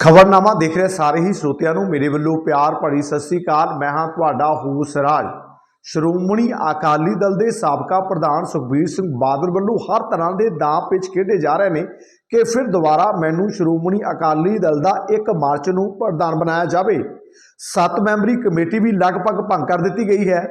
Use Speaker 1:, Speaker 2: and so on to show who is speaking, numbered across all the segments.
Speaker 1: ਖਬਰਨਾਮਾ ਦੇਖ ਰਹੇ ਸਾਰੇ ਹੀ ਸਰੋਤਿਆਂ ਨੂੰ। ਮੇਰੇ ਵੱਲੋਂ ਪਿਆਰ ਭਰੀ ਸਤਿ ਸ੍ਰੀ ਅਕਾਲ। ਮੈਂ ਹਾਂ ਤੁਹਾਡਾ ਹੂਸਰਾਜ ਸ਼੍ਰੋਮਣੀ ਅਕਾਲੀ ਦਲ ਦੇ ਸਾਬਕਾ ਪ੍ਰਧਾਨ ਸੁਖਬੀਰ ਸਿੰਘ ਬਾਦਲ ਵੱਲੋਂ ਹਰ ਤਰ੍ਹਾਂ ਦੇ ਦਾਅ ਪਿੱਛ ਖੇਡੇ ਜਾ ਰਹੇ ਨੇ ਕਿ ਫਿਰ ਦੁਬਾਰਾ ਮੈਨੂੰ ਸ਼੍ਰੋਮਣੀ ਅਕਾਲੀ ਦਲ ਦਾ ਇੱਕ ਮਾਰਚ ਨੂੰ ਪ੍ਰਧਾਨ ਬਣਾਇਆ ਜਾਵੇ। ਸੱਤ ਮੈਂਬਰੀ ਕਮੇਟੀ ਵੀ ਲਗਭਗ ਭੰਗ ਕਰ ਦਿੱਤੀ ਗਈ ਹੈ।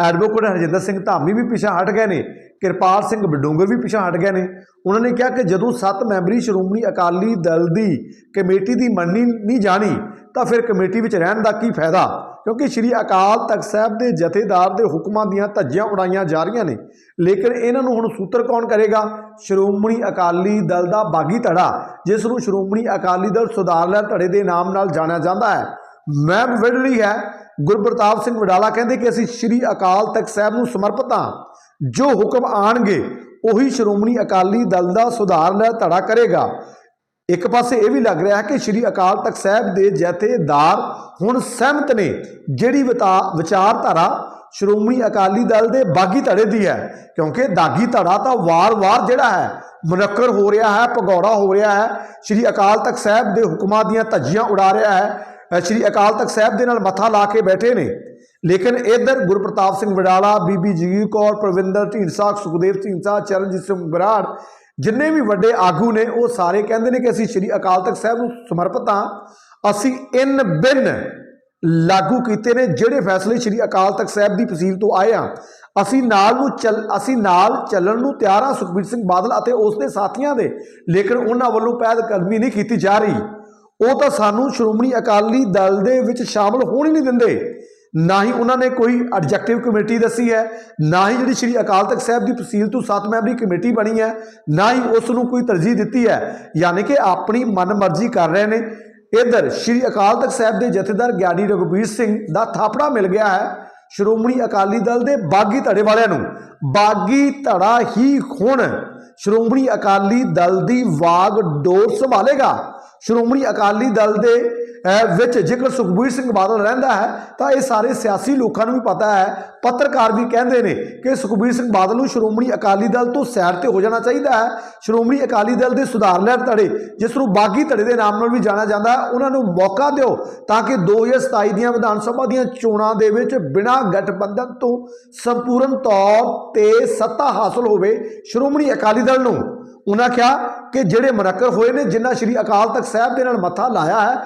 Speaker 1: ਐਡਵੋਕੇਟ ਹਰਜਿੰਦਰ ਸਿੰਘ ਧਾਮੀ ਵੀ ਪਿਛਾ ਹਟ ਗਏ ਨੇ, ਕਿਰਪਾਲ ਸਿੰਘ ਬਡੂੰਗਰ ਵੀ ਪਿਛਾ ਹਟ ਗਏ ਨੇ। ਉਹਨਾਂ ਨੇ ਕਿਹਾ ਕਿ ਜਦੋਂ ਸੱਤ ਮੈਂਬਰੀ ਸ਼੍ਰੋਮਣੀ ਅਕਾਲੀ ਦਲ ਦੀ ਕਮੇਟੀ ਦੀ ਮੰਨੀ ਨਹੀਂ ਜਾਣੀ, ਤਾਂ ਫਿਰ ਕਮੇਟੀ ਵਿੱਚ ਰਹਿਣ ਦਾ ਕੀ ਫਾਇਦਾ? ਕਿਉਂਕਿ ਸ੍ਰੀ ਅਕਾਲ ਤਖਤ ਸਾਹਿਬ ਦੇ ਜਥੇਦਾਰ ਦੇ ਹੁਕਮਾਂ ਦੀਆਂ ਧੱਜੀਆਂ ਉਡਾਈਆਂ ਜਾ ਰਹੀਆਂ ਨੇ। ਲੇਕਿਨ ਇਹਨਾਂ ਨੂੰ ਹੁਣ ਸੂਤਰ ਕੌਣ ਕਰੇਗਾ? ਸ਼੍ਰੋਮਣੀ ਅਕਾਲੀ ਦਲ ਦਾ ਬਾਗੀ ਧੜਾ, ਜਿਸ ਨੂੰ ਸ਼੍ਰੋਮਣੀ ਅਕਾਲੀ ਦਲ ਸੁਧਾਰ ਲੈ ਧੜੇ ਦੇ ਨਾਮ ਨਾਲ ਜਾਣਿਆ ਜਾਂਦਾ ਹੈ। ਮੈਂ ਵਿੜ ਰਹੀ ਹੈ ਗੁਰਪ੍ਰਤਾਪ ਸਿੰਘ ਵਡਾਲਾ ਕਹਿੰਦੇ ਕਿ ਅਸੀਂ ਸ੍ਰੀ ਅਕਾਲ ਤਖਤ ਸਾਹਿਬ ਨੂੰ ਸਮਰਪਿਤ ਹਾਂ। ਜੋ ਹੁਕਮ ਆਣਗੇ, ਉਹੀ ਸ਼੍ਰੋਮਣੀ ਅਕਾਲੀ ਦਲ ਦਾ ਸੁਧਾਰ ਲਹਿਰ ਧੜਾ ਕਰੇਗਾ। ਇੱਕ ਪਾਸੇ ਇਹ ਵੀ ਲੱਗ ਰਿਹਾ ਹੈ ਕਿ ਸ੍ਰੀ ਅਕਾਲ ਤਖਤ ਸਾਹਿਬ ਦੇ ਜਥੇਦਾਰ ਹੁਣ ਸਹਿਮਤ ਨੇ, ਜਿਹੜੀ ਵਿਤਾ- ਵਿਚਾਰਧਾਰਾ ਸ਼੍ਰੋਮਣੀ ਅਕਾਲੀ ਦਲ ਦੇ ਬਾਗੀ ਧੜੇ ਦੀ ਹੈ। ਕਿਉਂਕਿ ਦਾਗੀ ਧੜਾ ਤਾਂ ਵਾਰ-ਵਾਰ ਜਿਹੜਾ ਹੈ, ਮੁਨੱਕਰ ਹੋ ਰਿਹਾ ਹੈ, ਭਗੌੜਾ ਹੋ ਰਿਹਾ ਹੈ। ਸ੍ਰੀ ਅਕਾਲ ਤਖਤ ਸਾਹਿਬ ਦੇ ਹੁਕਮਾਂ ਦੀਆਂ ਧੱਜੀਆਂ ਉਡਾ ਰਿਹਾ ਹੈ। ਸ੍ਰੀ ਅਕਾਲ ਤਖਤ ਸਾਹਿਬ ਦੇ ਨਾਲ ਮੱਥਾ ਲਾ ਕੇ ਬੈਠੇ ਨੇ। ਲੇਕਿਨ ਇਧਰ ਗੁਰਪ੍ਰਤਾਪ ਸਿੰਘ ਵਡਾਲਾ, ਬੀਬੀ ਜਗੀਰ ਕੌਰ, ਪ੍ਰਵਿੰਦਰ, ਢੀਂਡਸਾ, ਸੁਖਦੇਵ, ਢੀਂਡਸਾ, ਚਰਨਜੀਤ ਸਿੰਘ ਬਰਾੜ, ਜਿੰਨੇ ਵੀ ਵੱਡੇ ਆਗੂ ਨੇ, ਉਹ ਸਾਰੇ ਕਹਿੰਦੇ ਨੇ ਕਿ ਅਸੀਂ ਸ੍ਰੀ ਅਕਾਲ ਤਖਤ ਸਾਹਿਬ ਨੂੰ ਸਮਰਪਿਤ ਹਾਂ। ਅਸੀਂ ਇਨ ਬਿਨ ਲਾਗੂ ਕੀਤੇ ਨੇ, ਜਿਹੜੇ ਫੈਸਲੇ ਸ੍ਰੀ ਅਕਾਲ ਤਖਤ ਸਾਹਿਬ ਦੀ ਫਸੀਲ ਤੋਂ ਆਏ ਆ। ਅਸੀਂ ਨਾਲ ਨੂੰ ਚੱਲ, ਅਸੀਂ ਨਾਲ ਚੱਲਣ ਨੂੰ ਤਿਆਰ ਹਾਂ ਸੁਖਬੀਰ ਸਿੰਘ ਬਾਦਲ ਅਤੇ ਉਸ ਦੇ ਸਾਥੀਆਂ ਦੇ। ਲੇਕਿਨ ਉਹਨਾਂ ਵੱਲੋਂ ਪਹਿਲ ਕਦਮੀ ਨਹੀਂ ਕੀਤੀ ਜਾ ਰਹੀ। ਉਹ ਤਾਂ ਸਾਨੂੰ ਸ਼੍ਰੋਮਣੀ ਅਕਾਲੀ ਦਲ ਦੇ ਵਿੱਚ ਸ਼ਾਮਲ ਹੋਣ ਹੀ ਨਹੀਂ ਦਿੰਦੇ। ਨਾ ਹੀ ਉਹਨਾਂ ਨੇ ਕੋਈ ਐਡਜੈਕਟਿਵ ਕਮੇਟੀ ਦੱਸੀ ਹੈ, ਨਾ ਹੀ ਜਿਹੜੀ ਸ੍ਰੀ ਅਕਾਲ ਤਖਤ ਸਾਹਿਬ ਦੀ ਤਹਿਸੀਲ ਤੋਂ ਸੱਤ ਮੈਂਬਰੀ ਕਮੇਟੀ ਬਣੀ ਹੈ, ਨਾ ਹੀ ਉਸ ਨੂੰ ਕੋਈ ਤਰਜੀਹ ਦਿੱਤੀ ਹੈ। ਯਾਨੀ ਕਿ ਆਪਣੀ ਮਨਮਰਜ਼ੀ ਕਰ ਰਹੇ ਨੇ। ਇਧਰ ਸ੍ਰੀ ਅਕਾਲ ਤਖਤ ਸਾਹਿਬ ਦੇ ਜਥੇਦਾਰ ਗਿਆਨੀ ਰਘੁਬੀਰ ਸਿੰਘ ਦਾ ਥਾਪੜਾ ਮਿਲ ਗਿਆ ਹੈ ਸ਼੍ਰੋਮਣੀ ਅਕਾਲੀ ਦਲ ਦੇ ਬਾਗੀ ਧੜੇ ਵਾਲਿਆਂ ਨੂੰ। ਬਾਗੀ ਧੜਾ ਹੀ ਹੁਣ ਸ਼੍ਰੋਮਣੀ ਅਕਾਲੀ ਦਲ ਦੀ ਵਾਗ ਡੋਰ ਸੰਭਾਲੇਗਾ। ਸ਼੍ਰੋਮਣੀ ਅਕਾਲੀ ਦਲ ਦੇ ਵਿੱਚ ਜੇਕਰ ਸੁਖਬੀਰ ਸਿੰਘ ਬਾਦਲ ਰਹਿੰਦਾ ਹੈ, ਤਾਂ ਇਹ ਸਾਰੇ ਸਿਆਸੀ ਲੋਕਾਂ ਨੂੰ ਵੀ ਪਤਾ ਹੈ। ਪੱਤਰਕਾਰ ਵੀ ਕਹਿੰਦੇ ਨੇ ਕਿ ਸੁਖਬੀਰ ਸਿੰਘ ਬਾਦਲ ਨੂੰ ਸ਼੍ਰੋਮਣੀ ਅਕਾਲੀ ਦਲ ਤੋਂ ਸੈਰ ਤੇ ਹੋ ਜਾਣਾ ਚਾਹੀਦਾ ਹੈ। ਸ਼੍ਰੋਮਣੀ ਅਕਾਲੀ ਦਲ ਦੇ ਸੁਧਾਰ ਲਹਿਰ ਧੜੇ, ਜਿਸ ਨੂੰ ਬਾਗੀ ਧੜੇ ਦੇ ਨਾਮ ਨਾਲ ਵੀ ਜਾਣਿਆ ਜਾਂਦਾ ਹੈ ਉਹਨਾਂ ਨੂੰ ਮੌਕਾ ਦਿਓ ਤਾਂ ਕਿ 2027 ਦੀਆਂ ਵਿਧਾਨ ਸਭਾ ਦੀਆਂ ਚੋਣਾਂ ਦੇ ਵਿੱਚ ਬਿਨਾਂ ਗਠਬੰਧਨ ਤੋਂ ਸੰਪੂਰਨ ਤੌਰ ਤੇ ਸੱਤਾ ਹਾਸਲ ਹੋਵੇ ਸ਼੍ਰੋਮਣੀ ਅਕਾਲੀ ਦਲ ਨੂੰ। ਉਹਨਾਂ ਕਿਹਾ ਕਿ ਜਿਹੜੇ ਮੁਨੱਕਰ ਹੋਏ ਨੇ, ਜਿਨ੍ਹਾਂ ਸ਼੍ਰੀ ਅਕਾਲ ਤਖਤ ਸਾਹਿਬ ਦੇ ਨਾਲ ਮੱਥਾ ਲਾਇਆ ਹੈ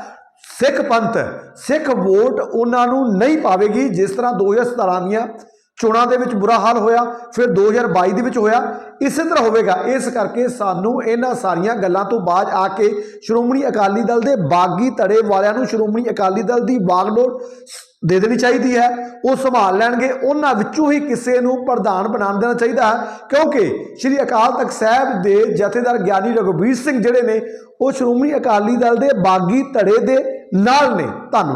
Speaker 1: ਸਿੱਖ ਪੰਥ, ਸਿੱਖ ਵੋਟ ਉਹਨਾਂ ਨੂੰ ਨਹੀਂ ਪਾਵੇਗੀ, ਜਿਸ ਤਰ੍ਹਾਂ 2017 ਦੀਆਂ ਚੋਣਾਂ ਦੇ ਵਿੱਚ ਬੁਰਾ ਹਾਲ ਹੋਇਆ, ਫਿਰ 2022 ਦੇ ਵਿੱਚ ਹੋਇਆ, ਇਸੇ ਤਰ੍ਹਾਂ ਹੋਵੇਗਾ। ਇਸ ਕਰਕੇ ਸਾਨੂੰ ਇਹਨਾਂ ਸਾਰੀਆਂ ਗੱਲਾਂ ਤੋਂ ਬਾਅਦ ਆ ਕੇ ਸ਼੍ਰੋਮਣੀ ਅਕਾਲੀ ਦਲ ਦੇ ਬਾਗੀ ਧੜੇ ਵਾਲਿਆਂ ਨੂੰ ਸ਼੍ਰੋਮਣੀ ਅਕਾਲੀ ਦਲ ਦੀ ਬਾਗਡੋਰ ਦੇ ਦੇਣੀ ਚਾਹੀਦੀ ਹੈ। ਉਹ ਸੰਭਾਲ ਲੈਣਗੇ। ਉਹਨਾਂ ਵਿੱਚੋਂ ਹੀ ਕਿਸੇ ਨੂੰ ਪ੍ਰਧਾਨ ਬਣਾਉਣ ਦੇਣਾ ਚਾਹੀਦਾ ਹੈ। ਕਿਉਂਕਿ ਸ੍ਰੀ ਅਕਾਲ ਤਖਤ ਸਾਹਿਬ ਦੇ ਜਥੇਦਾਰ ਗਿਆਨੀ ਰਘੁਬੀਰ ਸਿੰਘ ਜਿਹੜੇ ਨੇ, ਉਹ ਸ਼੍ਰੋਮਣੀ ਅਕਾਲੀ ਦਲ ਦੇ ਬਾਗੀ ਧੜੇ ਦੇ ਨਾਲ ਨੇ। ਧੰਨਵਾਦ।